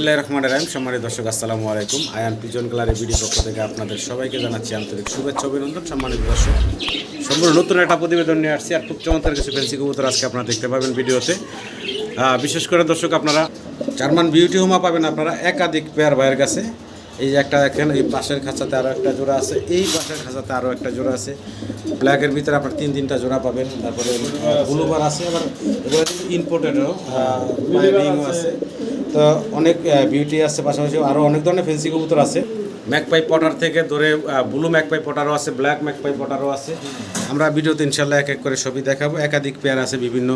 বিসমিল্লাহ রহমান রাহিম। সম্মানিত দর্শক, আসসালামু আলাইকুম। আয়ান পিজন গ্যালারি ভিডিও পক্ষ থেকে আপনাদের সবাইকে জানাচ্ছি আন্তরিক শুভেচ্ছা, অভিনন্দন। সম্মানিত দর্শক, সম্পূর্ণ নতুন একটা প্রতিবেদন নিয়ে আসছি। আর খুব চমৎকার কিছু ফেন্সি কবুতর আজকে আপনারা দেখতে পাবেন ভিডিওতে। বিশেষ করে দর্শক, আপনারা জার্মান বিউটি হোমা পাবেন আপনারা একাধিক পেয়ার ভাইয়ের কাছে। এই একটা দেখেন, এই পাশের খাঁচাতে আরও একটা জোড়া আছে, এই পাশের খাঁচাতে আরও একটা জোড়া আছে। ব্ল্যাকের ভিতরে আপনার তিন তিনটা জোড়া পাবেন, তারপরে ব্লুবার আছে, আবার এগুলো কিন্তু ইম্পোর্টেডও আছে। তো অনেক বিউটি আছে, পাশাপাশি আরও অনেক ধরনের ফেন্সি কবুতর আছে। ম্যাকপাই পটার থেকে ধরে ব্লু ম্যাকপাই পটারও আছে ব্ল্যাক ম্যাকপাই পটারও আছে। আমরা ভিডিওতে ইনশাল্লাহ এক এক করে ছবি দেখাবো। একাধিক পেয়ার আছে বিভিন্ন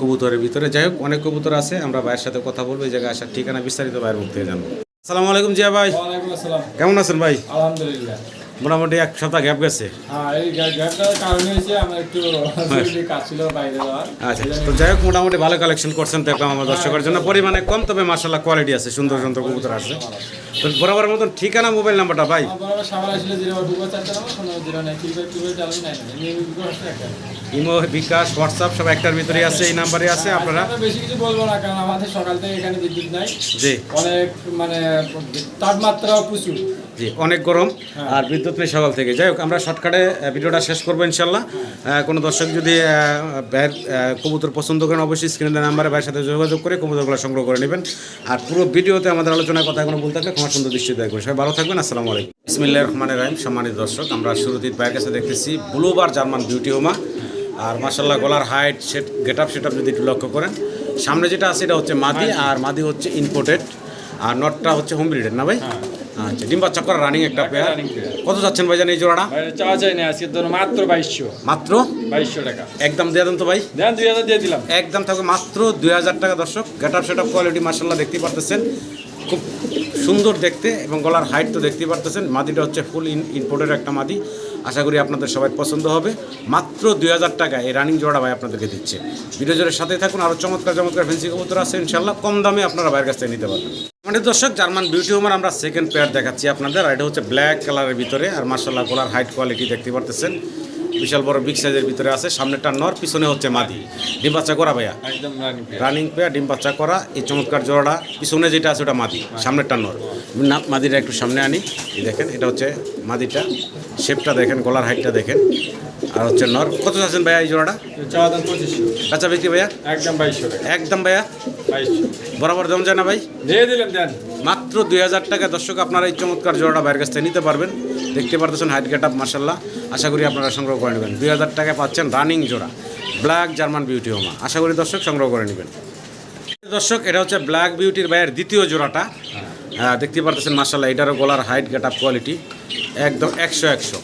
কবুতরের ভিতরে। যাই হোক, অনেক কবুতর আছে, আমরা ভাইয়ের সাথে কথা বলব, এই জায়গায় আসার ঠিকানা বিস্তারিত ভাইয়ের মুখ থেকে জানব। আসসালামু আলাইকুম জিয়া ভাই। ওয়ালাইকুম আসসালাম। কেমন আছেন ভাই? আলহামদুলিল্লাহ। মোটামুটি এক সপ্তাহ গ্যাপ গেছে। হ্যাঁ যাওয়ার। আচ্ছা তো যাই হোক মোটামুটি ভালো কালেকশন করছেন দেখলাম আমার দর্শকের জন্য। পরিমাণে কম তবে মার্শাল্লাহ কোয়ালিটি আছে সুন্দর সুন্দর কবুতর আছে। তো বরাবর মতন ঠিকানা মোবাইল নাম্বারটা ভাই? ইমো বিকাশ হোয়াটসঅ্যাপ সব একটার ভিতরেই আছে এই নাম্বারে আছে আপনারা? বেশি কিছু বলব না কারণ আমাদের সকাল থেকে এখানে বিদ্যুৎ নাই। জি। অনেক মানে তাপমাত্রাও প্রচুর। জি অনেক গরম আর বিদ্যুৎ নেই সকাল থেকে। যাই হোক আমরা শর্টকাটে ভিডিওটা শেষ করব ইনশাল্লাহ। কোনো দর্শক যদি ভাইয়ের কবুতর পছন্দ করেন অবশ্যই স্ক্রিনের নাম্বারে ভাইয়ের সাথে যোগাযোগ করে কবুতরগুলো সংগ্রহ করে নেবেন। আর পুরো ভিডিওতে আমাদের আলোচনায় কথা কোনো বলতে থাকলে তোমার সুন্দর দৃষ্টি দেয় সবাই ভালো থাকবেন আসসালামু আলাইকুম। ইসমিল্লাহ রহমান রাহিম। সম্মানিত দর্শক আমরা শুরুতে ভাইয়ের কাছে দেখতেছি ব্লুবার জার্মান বিউটি হোমা আর মাসাল্লাহ গলার height set get up set up যদি একটু লক্ষ্য করেন সামনে যেটা আছে এটা হচ্ছে মাদি আর মাদি হচ্ছে ইম্পোর্টেড আর নটটা হচ্ছে হোম ব্রিডের না ভাই? আচ্ছা ডিম বাচ্চা করা রানিং একটা পেয়ার কত যাচ্ছেন ভাই জানি এই জোড়াটা? চাওয়া যায় না আজকে ধরো মাত্র বাইশশো। মাত্র? বাইশশো টাকা। একদম দিয়ে দেন তো ভাই। দেন দুই হাজার দিয়ে দিলাম। একদম থাকবে মাত্র দুই হাজার টাকা দর্শক। Get up set up quality মার্শাল্লাহ দেখতে পারতেছেন। খুব সুন্দর দেখতে এবং গলার হাইট তো দেখতেই পারতেছেন। মাদিটা হচ্ছে ফুল ইম্পোর্টের একটা মাদি। আশা করি আপনাদের সবাই পছন্দ হবে। মাত্র দুই হাজার টাকা এই রানিং জোড়া ভাই আপনাদেরকে দিচ্ছে। ভিডিও জোরের সাথে থাকুন। আরও চমৎকার চমৎকার ফেন্সি কবুতর আছে ইনশাল্লাহ কম দামে আপনারা বাইরের কাছ থেকে নিতে পারবেন। মানে দর্শক, জার্মান বিউটি হোমার আমরা সেকেন্ড পেয়ার দেখাচ্ছি আপনাদের, আর এটা হচ্ছে ব্ল্যাক কালারের ভিতরে, আর মার্শাল্লাহ গোলার হাইট কোয়ালিটি দেখতে পারতেছেন। বিশাল বড় বিগ সাইজের ভিতরে আছে সামনেটা নর পিছনে হচ্ছে মাদি। ডিম বাচ্চা করা ভাইয়া? একদম রানিং পেয়া ডিম বাচ্চা করা এই চমৎকার জোড়াটা। পিছনে যেটা আছে ওটা মাদি সামনেরটা নর। না মাদিটা একটু সামনে আনি। এই দেখেন এটা হচ্ছে মাদিটা। শেপটা দেখেন গলার হাইটটা দেখেন। আর হচ্ছে নর। কত আছেন ভাইয়া এই জোড়াটা? কাঁচা বিক্রি ভাইয়া? একদম বাইশশো একদম ভাইয়া? বাইশশো। বরাবর দাম যায় না ভাই? দিয়ে দিলেন দেন। মাত্র দুই হাজার টাকা। দর্শক আপনারা এই চমৎকার জোড়াটা বাইরের কাছ থেকে নিতে পারবেন। দেখতে পারতেছেন হাইট গেট আপ মার্শাল্লাহ আশা করি আপনারা সংগ্রহ করে নেবেন। দুই হাজার টাকায় পাচ্ছেন রানিং জোড়া ব্ল্যাক জার্মান বিউটি হোমা আশা করি দর্শক সংগ্রহ করে নেবেন। দর্শক এটা হচ্ছে ব্ল্যাক বিউটির ভাইয়ের দ্বিতীয় জোড়াটা। হ্যাঁ দেখতে পারতেছেন মার্শাল্লাহ এটারও গলার হাইট গেট আপ কোয়ালিটি একদম একশো একশো।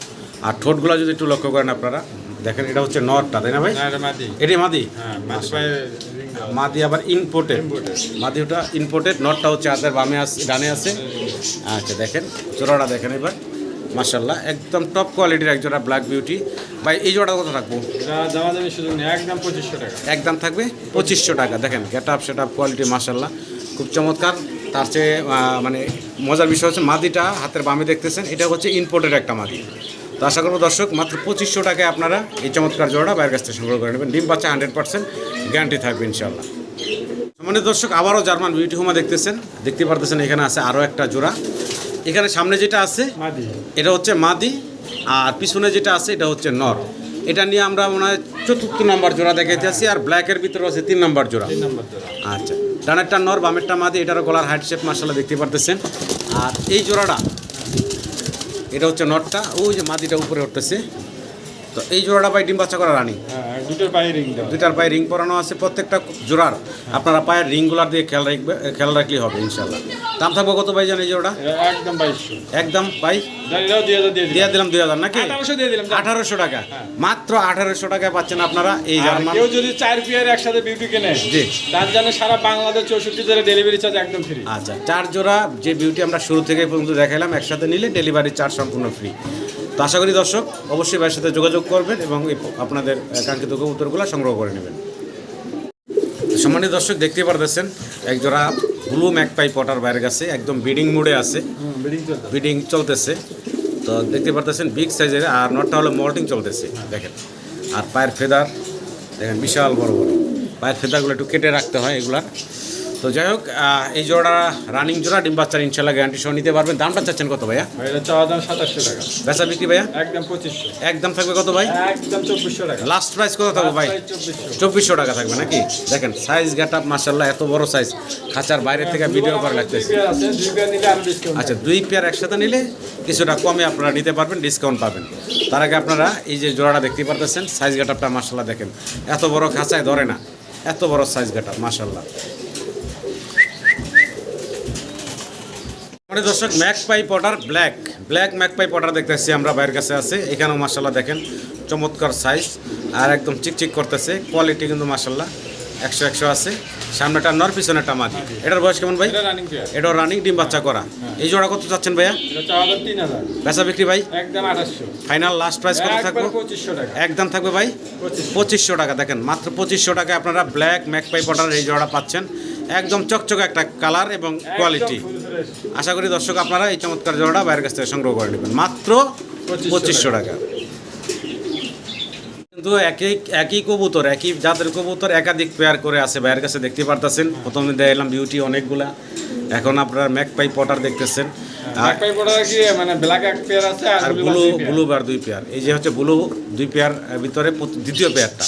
আর ঠোঁটগুলো যদি একটু লক্ষ্য করেন আপনারা দেখেন এটা হচ্ছে নরটা তাই না ভাই? এটি মাদি। মাদি আবার ইম্পোর্টেড মাদি ওটা ইম্পোর্টেড নটটা হচ্ছে হাতের বামে আছে ডানে আছে। আচ্ছা দেখেন জোড়াটা দেখেন এবার। মার্শাল্লাহ একদম টপ কোয়ালিটির এক জোড়া ব্ল্যাক বিউটি ভাই এই জোড়াটা কত নেই একদম পঁচিশশো টাকা। একদম থাকবে পঁচিশশো টাকা। দেখেন get up set up quality মার্শাল্লাহ খুব চমৎকার। তার চেয়ে মানে মজার বিষয় হচ্ছে মাদিটা হাতের বামে দেখতেছেন এটা হচ্ছে ইম্পোর্টেড একটা মাদি। তো আশা করব দর্শক মাত্র পঁচিশশো টাকায় আপনারা এই চমৎকার জোড়াটা বাইরের কাছ থেকে সংগ্রহ করে নেবেন। ডিম বাচ্চা হান্ড্রেড পার্সেন্ট গ্যারান্টি থাকবে ইনশাল্লাহ মানে দর্শক আবারও জার্মান বিউটি হোমা দেখতেছেন দেখতে পারতেছেন এখানে আছে আরও একটা জোড়া। এখানে সামনে যেটা আছে মাদি। এটা হচ্ছে মাদি আর পিছনে যেটা আছে এটা হচ্ছে নর। এটা নিয়ে আমরা মনে হয় চতুর্থ নম্বর জোড়া দেখাইতে আছি আর ব্ল্যাকের ভিতরে আছে তিন নম্বর জোড়া। তিন নম্বর তো আচ্ছা ডানেরটা নর বামেরটা মাদি এটারও গলার হাইট শেপ মার্শাল্লাহ দেখতে পারতেছেন। আর এই জোড়াটা এটা হচ্ছে নটটা ওই যে মাদিটা উপরে উঠতেছে। তো এই জোড়াটা ভাই ডিম বাচ্চা করা রানি। হ্যাঁ দুটোর পায়ে রিং দুটার পায়ে রিং পরানো আছে প্রত্যেকটা জোড়ার। আপনারা পায়ের রিংগুলার দিয়ে খেয়াল রাখবে খেয়াল রাখলেই হবে ইনশাল্লাহ দাম থাকব কত ভাই জানি এই জোড়া একদম বাইশশো। একদম ভাই? হাজার দিয়ে দিলাম। দুই হাজার নাকি? আঠারোশো দিয়ে দিলাম আঠারোশো টাকা। মাত্র আঠারোশো টাকায় পাচ্ছেন আপনারা এই জার্মান কেউ যদি চার পিয়ার একসাথে বিউটি কেনে জি। তার জন্য সারা বাংলাদেশ চৌষট্টি জেলা ডেলিভারি চার্জ একদম ফ্রি আচ্ছা চার জোড়া যে বিউটি আমরা শুরু থেকে পর্যন্ত দেখাইলাম একসাথে নিলে ডেলিভারি চার্জ সম্পূর্ণ ফ্রি তো আশা করি দর্শক অবশ্যই ভাইয়ের সাথে যোগাযোগ করবেন এবং আপনাদের কাঙ্ক্ষিত কবুতরগুলো সংগ্রহ করে নেবেন। সম্মানিত দর্শক দেখতে পারতেছেন এক জোড়া ব্লু ম্যাকপাই পটার বাইরের কাছে একদম বিডিং মোডে আছে। বিডিং বিডিং চলতেছে। তো দেখতে পারতেছেন বিগ সাইজের আর নটটা হলো মল্টিং চলতেছে দেখেন। আর পায়ের ফেদার দেখেন বিশাল বড় বড়। পায়ের ফেদারগুলো একটু কেটে রাখতে হয় এগুলার তো যাই হোক এই জোড়া রানিং জোড়া ডিম বাচ্চার ইনশাল্লাহ গ্যারান্টি সহ নিতে পারবেন। দামটা চাচ্ছেন কত ভাইয়া? ভাই চাওয়া দাম সাতাশশো টাকা। বেচা বিক্রি ভাইয়া? একদম পঁচিশশো। একদম থাকবে কত ভাই? একদম চব্বিশশো টাকা। লাস্ট প্রাইস কত থাকবে ভাই? চব্বিশশো। টাকা থাকবে নাকি? দেখেন সাইজ গেট আপ মার্শাল্লাহ এত বড় সাইজ খাঁচার বাইরে থেকে ভিডিও করে লাগতেছে। আচ্ছা দুই পেয়ার একসাথে নিলে কিছুটা কমে আপনারা নিতে পারবেন ডিসকাউন্ট পাবেন। তার আগে আপনারা এই যে জোড়াটা দেখতে পারতেছেন সাইজ গেটআপটা মার্শাল্লাহ দেখেন। এত বড় খাঁচায় ধরে না। এত বড় সাইজ গেটআপ মার্শাল্লাহ মানে দর্শক magpie pouter black black magpie pouter দেখতেছি আমরা বাইরের কাছে আছে। এখানেও মার্শাল্লাহ দেখেন চমৎকার সাইজ আর একদম চিকচিক করতেছে। কোয়ালিটি কিন্তু মার্শাল্লাহ একশো একশো আছে। সামনেটা নর পিছনেটা মাদি এটার বয়স কেমন ভাই? এটা রানিং ডিম বাচ্চা করা। এই জোড়া কত চাচ্ছেন ভাইয়া? বেচা বিক্রি ভাই? একদম আঠাশশো। ফাইনাল লাস্ট প্রাইস কত থাকবে? টাকা। একদম থাকবে ভাই? পঁচিশশো। টাকা দেখেন মাত্র পঁচিশশো টাকায় আপনারা ব্ল্যাক ম্যাক ম্যাকপাই পটার এই জোড়া পাচ্ছেন। একদম চকচকে একটা কালার এবং কোয়ালিটি। আশা করি দর্শক আপনারা এই চমৎকার জলটা বাইরের কাছ থেকে সংগ্রহ করে নেবেন। মাত্র পঁচিশশো টাকা। কিন্তু একই একই কবুতর, একই জাতের কবুতর একাধিক পেয়ার করে আছে, বাইরের কাছে দেখতে পারতেছেন। প্রথমে দেখলাম বিউটি অনেকগুলা। এখন আপনারা ম্যাকপাই পটার দেখতেছেন। পড়া কি মানে ব্ল্যাক এক পেয়ার আছে আর ব্লু দুই ব্লু বার দুই পেয়ার। এই যে হচ্ছে ব্লু দুই পেয়ার ভিতরে দ্বিতীয় পেয়ারটা।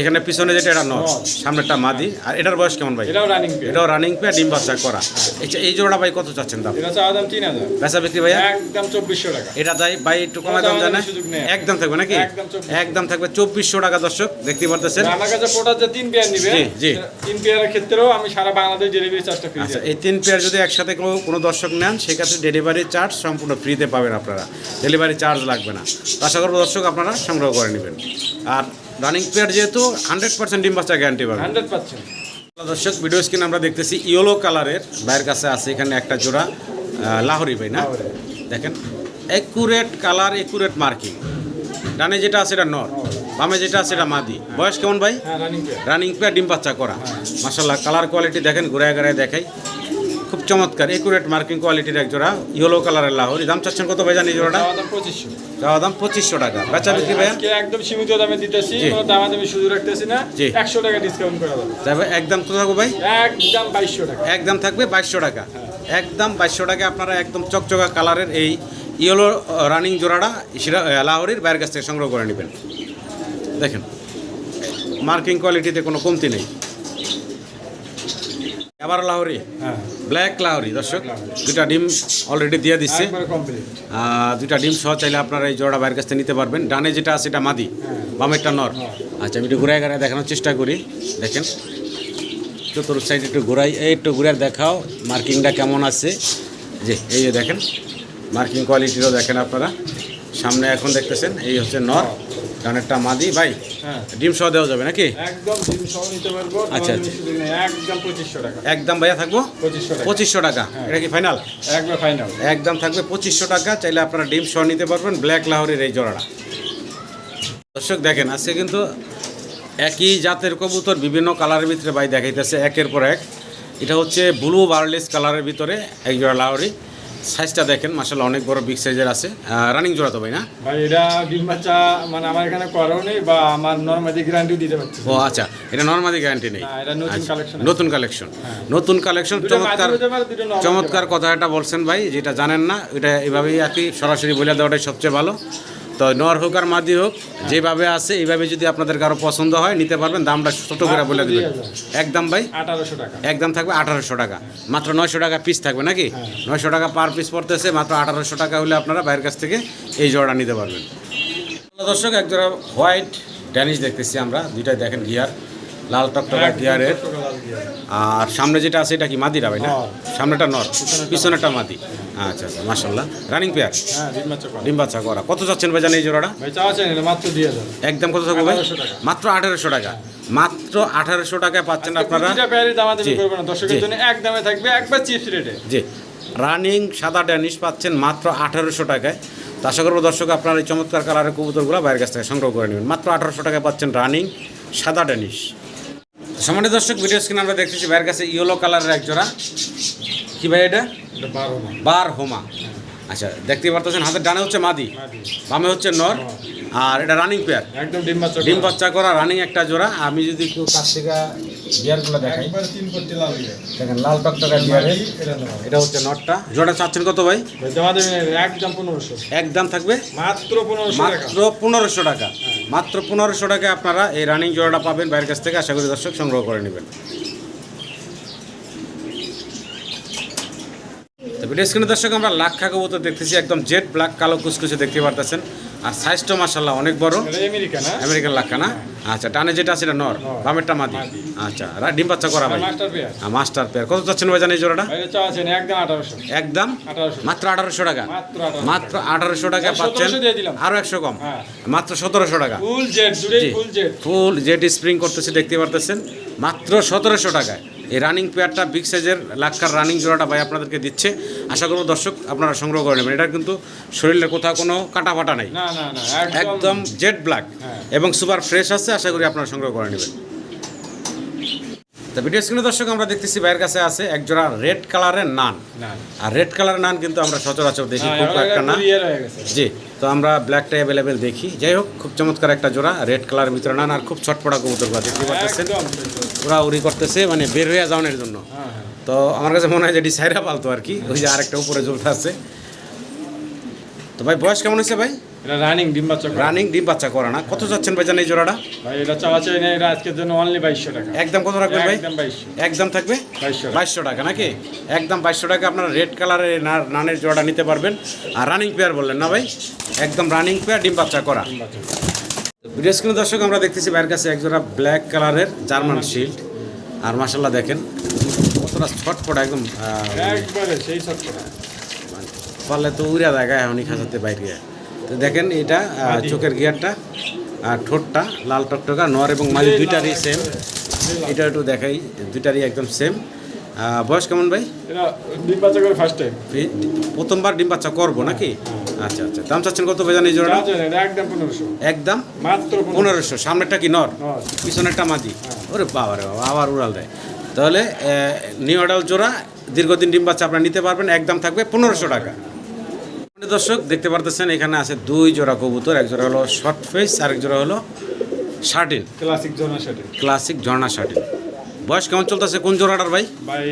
এখানে পিছনে যেটা এটা নর নর। সামনেরটা মাদি। আর এটার বয়স কেমন ভাই? এটাও রানিং পেয়ার এটাও রানিং পেয়ার ডিম বাচ্চা করা। আচ্ছা এই জোড়া ভাই কত চাচ্ছেন দাম? এটা চাওয়া দাম তিন হাজার। বেচা বিক্রি ভাইয়া? একদম টাকা। এটা যাই ভাই একটু দাম জানে। একদম থাকবে নাকি? একদম থাকবে চব্বিশশো টাকা দর্শক দেখতে পারতেছেন? আমার কাছে যে তিন পেয়ার নিবে জি, জি। তিন পেয়ারের ক্ষেত্রেও আমি সারা বাংলাদেশ ডেলিভারি চার্জটা ফ্রি আচ্ছা এই তিন পেয়ার যদি একসাথে কোনো দর্শক নেন সেক্ষেত্রে ডেলিভারি চার্জ সম্পূর্ণ ফ্রিতে পাবেন আপনারা। ডেলিভারি চার্জ লাগবে না। আশা করব দর্শক আপনারা সংগ্রহ করে নেবেন। আর রানিং পেয়ার যেহেতু হান্ড্রেড পার্সেন্ট ডিম বাচ্চা গ্যারান্টি পাবেন। Hundred percent. দর্শক ভিডিও স্ক্রিন আমরা দেখতেছি ইয়েলো কালারের বাইরের কাছে আছে এখানে একটা জোড়া লাহোরি ভাই না? দেখেন একুরেট কালার একুরেট মার্কিং ডানে যেটা আছে এটা নর বামে যেটা আছে এটা মাদি। বয়স কেমন ভাই? হ্যাঁ রানিং পেয়ার রানিং পেয়ার ডিম বাচ্চা করা। মাসাল্লাহ কালার কোয়ালিটি দেখেন ঘুরায় ঘুরায় দেখাই। খুব চমৎকার একুরেট মার্কিং কোয়ালিটির এক জোড়া ইয়েলো কালারের লাহোরি। দাম চাচ্ছেন কত ভাই জানি জোড়াটা? পঁচিশশো। চাওয়া দাম পঁচিশশো টাকা। বেচা বিক্রি আজকে একদম সীমিত দামে দিতেছি দামা দামি সুযোগ রাখতেছি না। একশো টাকা ডিসকাউন্ট করে তাই একদম কত থাকব ভাই? একদম বাইশশো টাকা। একদম থাকবে বাইশশো টাকা। একদম বাইশশো টাকা আপনারা একদম চকচকা কালারের এই ইয়েলো রানিং জোড়াটা লাহোরির বাইরের কাছ থেকে সংগ্রহ করে নেবেন। দেখেন মার্কিং কোয়ালিটিতে কোনো কমতি নেই। আবার লাহোরি? হ্যাঁ। ব্ল্যাক লাহোরি দর্শক। দুটা ডিম অলরেডি দিয়ে দিচ্ছে। দুটা ডিম সহ চাইলে আপনারা এই জোড়া বাইরের কাছ থেকে নিতে পারবেন। ডানে যেটা আছে এটা মাদি বামেরটা নর। আচ্ছা আমি একটু ঘুরাই ঘুরাই দেখানোর চেষ্টা করি। দেখেন চতুর সাইড একটু ঘুরাই। এই একটু ঘুরে দেখাও মার্কিংটা কেমন আছে। যে এই যে দেখেন মার্কিং কোয়ালিটিরও দেখেন আপনারা। সামনে এখন দেখতেছেন এই হচ্ছে নর। ডানেরটা মাদি ভাই? হ্যাঁ। ডিম সহ দেওয়া যাবে নাকি? একদম ডিম সহ নিতে পারব আচ্ছা, আচ্ছা। একদম পঁচিশশো টাকা। একদম ভাইয়া থাকব? পঁচিশশো টাকা। টাকা। এটা কি ফাইনাল একবার ফাইনাল একদম থাকবে পঁচিশশো টাকা চাইলে আপনারা ডিম সহ নিতে পারবেন ব্ল্যাক লাহোরের এই জোড়াটা। দর্শক দেখেন আজকে কিন্তু একই জাতের কবুতর বিভিন্ন কালারের ভিতরে ভাই দেখাইতেছে একের পর এক। এটা হচ্ছে ব্লু বার্লেস কালারের ভিতরে এক জোড়া লাহোরি। সাইজটা দেখেন মাসাল অনেক বড় বিগ সাইজের আছে। রানিং জোড়া তো ভাই না? ভাই এটা ডিম বাচ্চা মানে আমার এখানে করাও নেই বা আমার নর্মালি গ্যারান্টি দিতে পারছি ও আচ্ছা এটা নর্মালি গ্যারান্টি নেই। এটা নতুন কালেকশন নতুন কালেকশন নতুন কালেকশন চমৎকার নর হতে চমৎকার কথা এটা বলছেন ভাই যেটা জানেন না এটা এভাবেই আর কি সরাসরি বলে দেওয়াটাই সবচেয়ে ভালো। তো নর হোক আর মাদি হোক যেভাবে আছে এইভাবে যদি আপনাদের কারও পছন্দ হয় নিতে পারবেন। দামটা ছোটো করে বলে দেবেন। একদম ভাই? আঠারোশো টাকা। একদম থাকবে আঠারোশো টাকা। মাত্র নয়শো টাকা পিস থাকবে নাকি? নয়শো টাকা পার পিস পড়তেছে মাত্র আঠারোশো টাকা হলে আপনারা বাইরের কাছ থেকে এই জোড়া নিতে পারবেন। দর্শক একজোড়া হোয়াইট ড্যানিশ দেখতেছি আমরা। দুইটাই দেখেন গিয়ার লাল টকটকা গিয়ারের আর সামনে যেটা আছে এটা কি মাদিরা ভাই না? নর। সামনেটা নর। পিছনেটা মাদি। আচ্ছা আচ্ছা মার্শাল্লাহ রানিং পেয়ার হ্যাঁ ডিম বাচ্চা করা। কত চাচ্ছেন ভাই জানেন এই জোড়াটা? একদম কত থাকবে ভাই? মাত্র আঠারোশো টাকা। মাত্র আঠারোশো টাকায় পাচ্ছেন আপনারা। থাকবে। একবার চিপস রেটে জি। রানিং সাদা ড্যানিশ পাচ্ছেন মাত্র আঠারোশো টাকায়। তো আশা করব দর্শক আপনার এই চমৎকার কালারের কবুতরগুলো বাইরের কাছ থেকে সংগ্রহ করে নেবেন। মাত্র আঠারোশো টাকায় পাচ্ছেন রানিং সাদা ড্যানিশ সামান্য দর্শক ভিডিও স্ক্রিন আমরা দেখতেছি ভাইয়ের কাছে ইয়েলো কালারের এক জোড়া। কি ভাই এটা? বারো হোমা। আচ্ছা দেখতে পারতেছেন হাতের ডানে হচ্ছে মাদি বামে হচ্ছে নর আর এটা রানিং পেয়ার একদম ডিম বাচ্চা ডিম করা। বাচ্চা করা রানিং একটা জোড়া। আমি যদি একটু কাছ থেকে বিয়ারগুলো দেখাই। একবার তিন ফুটটি লাল দিয়ে দেখেন লাল টকটকা বিয়ারের এটা হচ্ছে নটটা। জোড়া চাচ্ছেন কত ভাই? একদম পনেরোশো। একদম থাকবে? মাত্র পনেরোশো টাকা। মাত্র পনেরোশো টাকা। মাত্র পনেরোশো টাকায় আপনারা এই রানিং জোড়াটা পাবেন বাইরের কাছ থেকে। আশা করি দর্শক সংগ্রহ করে নেবেন। তো ভিডিও স্ক্রিনে দর্শক আমরা লাক্ষা কবুতর দেখতেছি। একদম জেট ব্ল্যাক কালো কুচকুচে দেখতে পারতেছেন। আর সাইজটা মাসাল্লাহ অনেক বড়। এটা আমেরিকা না? আমেরিকান লাক্ষা না? আচ্ছা টানে যেটা আছে এটা নর বামেরটা মাদি। আচ্ছা ডিম বাচ্চা করা ভাই? মাস্টার পেয়ার কত চাচ্ছেন ভাই জানি জোড়াটা? একদম মাত্র আঠারোশো টাকা? মাত্র আঠারোশো। টাকা পাচ্ছেন 1700 আরও একশো কম। হ্যাঁ। মাত্র সতেরোশো টাকা। ফুল জেট স্প্রিং করতেছে দেখতে পারতেছেন। মাত্র সতেরোশো টাকায়। এই রানিং পেয়ারটা বিগ সাইজের লাক্ষার রানিং জোড়াটা ভাই আপনাদেরকে দিচ্ছে। আশা করব দর্শক আপনারা সংগ্রহ করে নেবেন। এটা কিন্তু শরীরে কোথাও কোনো কাটা ফাটা নেই একদম জেড ব্ল্যাক হ্যাঁ। এবং সুপার ফ্রেশ আছে আশা করি আপনারা সংগ্রহ করে নেবেন। তা ভিডিও স্ক্রিনে দর্শক আমরা দেখতেছি ভাইয়ের কাছে আছে এক জোড়া রেড কালারের নান। আর রেড কালারের নান কিন্তু আমরা সচরাচর দেখি খুব একটা না। জি তো আমরা ব্ল্যাকটা অ্যাভেলেবেল দেখি। যাই হোক খুব চমৎকার একটা জোড়া রেড কালারের ভিতরে নান আর খুব ছটপটা কবুতরগুলো দেখতে পাচ্ছেন ওরা উড়ি করতেছে মানে বের হয়ে যাওয়ানোর জন্য। তো আমার কাছে মনে হয় যে সাইরা পালতো আর কি ওই যে আরেকটা উপরে ঝুলতে আছে। তো ভাই বয়স কেমন হয়েছে ভাই? এটা রানিং ডিম বাচ্চা রানিং ডিম বাচ্চা করা না? কত যাচ্ছেন ভাই জানেন এই জোড়াটা? ভাই এটা চাওয়া চাই না এটা আজকের জন্য অনলি বাইশশো টাকা। একদম কত রাখবেন ভাই? একদম বাইশশো। একদম থাকবে? বাইশশো টাকা। বাইশশো টাকা নাকি? একদম বাইশশো টাকা আপনারা রেড কালারের নানের জোড়া নিতে পারবেন। আর রানিং পেয়ার বললেন না ভাই? একদম রানিং পেয়ার ডিম বাচ্চা করা। ভিডিও দর্শক আমরা দেখতেছি বাইরের কাছে একজোড়া ব্ল্যাক কালারের জার্মান শিল্ড আর মাসাল্লাহ দেখেন কতটা ছটপট একদম সত্তর পারলে তো উড়া জায়গায় এখনই খাঁচাতে বাইরে তো দেখেন এটা চোখের গিয়ারটা আর ঠোঁটটা লাল টকটকা নর এবং মাঝে দুইটারই সেম এটা একটু দেখাই দুইটারই একদম সেম বয়স কেমন ভাই? ডিম বাচ্চা করে ফার্স্ট টাইম প্রথমবার ডিম বাচ্চা করব নাকি? আচ্ছা আচ্ছা। দাম চাচ্ছেন কত বেজান এই জোড়াটা? একদম পনেরোশো। একদম? মাত্র পনেরোশো। সামনেরটা কি নর? নর। পিছনেরটা মাদি ওরে বাবা রে বাবা আবার উড়াল দেয়। তাহলে নিউ অডাল জোড়া দীর্ঘদিন ডিম বাচ্চা আপনারা নিতে পারবেন একদম থাকবে পনেরোশো টাকা। দর্শক দেখতে পারতেছেন এখানে আছে দুই জোড়া কবুতর এক জোড়া হলো শর্ট ফেস আর এক জোড়া হলো শার্টিন। ক্লাসিক জোনার সাথে ক্লাসিক ঝর্ণা শার্টিন। বয়স কেমন চলতেছে? কোন জোড়াটার ভাই? ভাই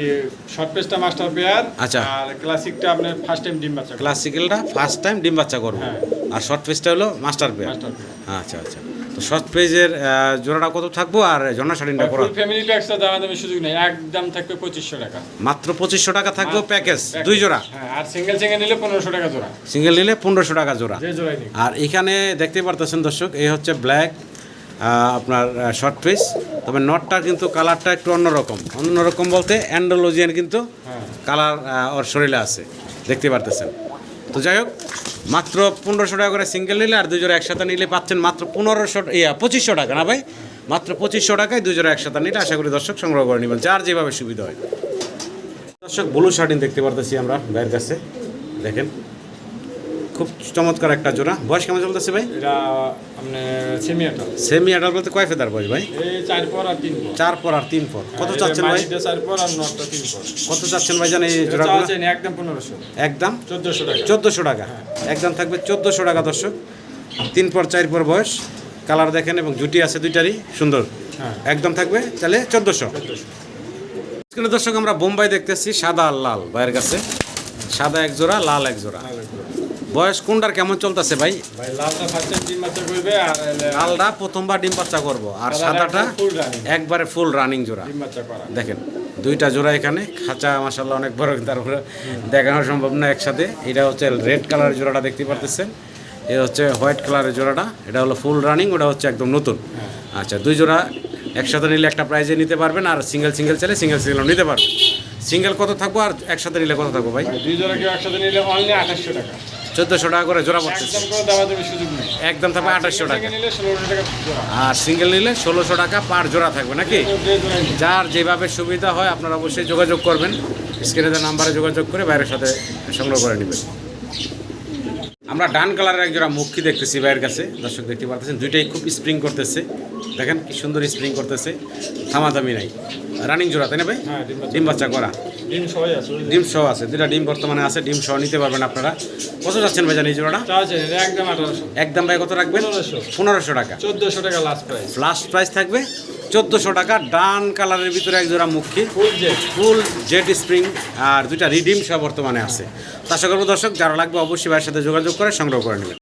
শর্ট পেজটা মাস্টার পেয়ার আচ্ছা। আর ক্লাসিকটা আপনার ফার্স্ট টাইম ডিম বাচ্চা। ক্লাসিক্যালটা ফার্স্ট টাইম ডিম বাচ্চা করব। হ্যাঁ। আর শর্ট পেজটা হলো মাস্টার পেয়ার আচ্ছা আচ্ছা। তো শর্ট পেজের জোড়াটা কত থাকব? আর ঝর্ণা শার্টিনটা করা ফ্যামিলি ট্যাক্সটা দামা দামি সুযোগ নেই। একদম থাকবে পঁচিশশো টাকা। মাত্র পঁচিশশো টাকা থাকবে প্যাকেজ দুই জোড়া? হ্যাঁ আর সিঙ্গেল সিঙ্গেল নিলে পনেরোশো টাকা জোড়া। সিঙ্গেল নিলে পনেরোশো টাকা জোড়া। আর এখানে দেখতে পারতেছেন দর্শক এই হচ্ছে ব্ল্যাক আপনার শর্ট পিস তবে নটটা কিন্তু কালারটা একটু অন্যরকম। অন্যরকম বলতে অ্যান্ডোলজিয়ান কিন্তু কালার ওর শরীরে আছে। দেখতে পারতেছেন। তো যাই হোক, মাত্র পনেরোশো টাকা করে সিঙ্গেল নিলে আর দুই জোড়া একসাথে নিলে পাচ্ছেন মাত্র পনেরোশো, ইয়া, পঁচিশশো টাকা না ভাই? মাত্র পঁচিশশো টাকায় দুই জোড়া একসাথে নিলে আশা করি দর্শক সংগ্রহ করে নেবেন, যার যেভাবে সুবিধা হয়। দর্শক ব্লু শার্টিন দেখতে পারতেছি আমরা ভাইয়ের কাছে। দেখেন। খুব চমৎকার একটা জোড়া। বয়স কেমন চলতেছে ভাই? সেমি আডাল বলতে কয় ফেদার বয়স ভাই? চার পর আর তিন পর। কত হ্যাঁ, চাচ্ছেন ভাই? কত চাচ্ছেন ভাই জানেন এই না, একদম পনেরোশো। একদম? চোদ্দোশো টাকা। চোদ্দোশো টাকা। একদম থাকবে চোদ্দোশো টাকা দর্শক। তিন পর চার পর বয়স। কালার দেখেন এবং জুটি আছে দুইটারই। সুন্দর। হ্যাঁ। একদম থাকবে? তাহলে চোদ্দোশো। দর্শক আমরা বোম্বাই দেখতেছি সাদা আর লাল ভাইয়ের কাছে। সাদা এক জোড়া। লাল এক জোড়া। বয়স কোনটার কেমন চলতেছে ভাই? লালটা প্রথমবার ডিম বাচ্চা করব। আর সাদাটা একবারে ফুল রানিং জোড়া। দেখেন দুইটা জোড়া এখানে। খাঁচা মাসাল্লাহ অনেক বড় তারপরে দেখানো সম্ভব না একসাথে। এটা হচ্ছে রেড কালারের জোড়াটা দেখতে পারতেছেন। এ হচ্ছে হোয়াইট কালারের জোড়াটা। এটা হলো ফুল রানিং ওটা হচ্ছে একদম নতুন। আচ্ছা দুই জোড়া একসাথে নিলে একটা প্রাইজে নিতে পারবেন আর সিঙ্গেল সিঙ্গেল চাইলে সিঙ্গেল সিঙ্গেল নিতে পারবেন। সিঙ্গেল কত থাকব আর একসাথে নিলে কত থাকব ভাই? ভাই দুই জোড়া কেউ একসাথে নিলে অনলি আঠাশশো টাকা। চোদ্দোশো টাকা করে জোড়া পড়তেছে। একদম থাকবে আঠাশশো টাকা। আর সিঙ্গেল নিলে ষোলোশো টাকা পার জোড়া থাকবে নিক। যার যেভাবে সুবিধা হয় আপনারা অবশ্যই যোগাযোগ করবেন। স্ক্রিনে নাম্বারে যোগাযোগ করে বাইরের সাথে সংগ্রহ করে নেবেন। আমরা ডান কালারের এক জোড়া মুখী দেখতেছি বাইরের কাছে। দর্শক দেখতে পারতেছেন দুইটাই খুব স্প্রিং করতেছে। দেখেন কি সুন্দর স্প্রিং করতেছে। থামাথামি নাই। রানিং জোড়া তাই না ভাই? হ্যাঁ ডিম বাচ্চা করা। ডিম সবাই আছে ডিম সহ আছে দুটা ডিম বর্তমানে আছে ডিম সহ নিতে পারবেন আপনারা। কত যাচ্ছেন ভাই জানি জোড়াটা? একদম একদম ভাই কত রাখবেন? পনেরোশো। টাকা। চোদ্দোশো টাকা লাস্ট প্রাইস লাস্ট প্রাইস থাকবে? চোদ্দোশো টাকা ডান কালারের ভিতরে এক জোড়া মুখী ফুল জেট স্প্রিং আর দুইটা রিডিম সহ বর্তমানে আছে। তা সকল দর্শক যারা লাগবে অবশ্যই ভাইয়ের সাথে যোগাযোগ করে সংগ্রহ করে নেবেন।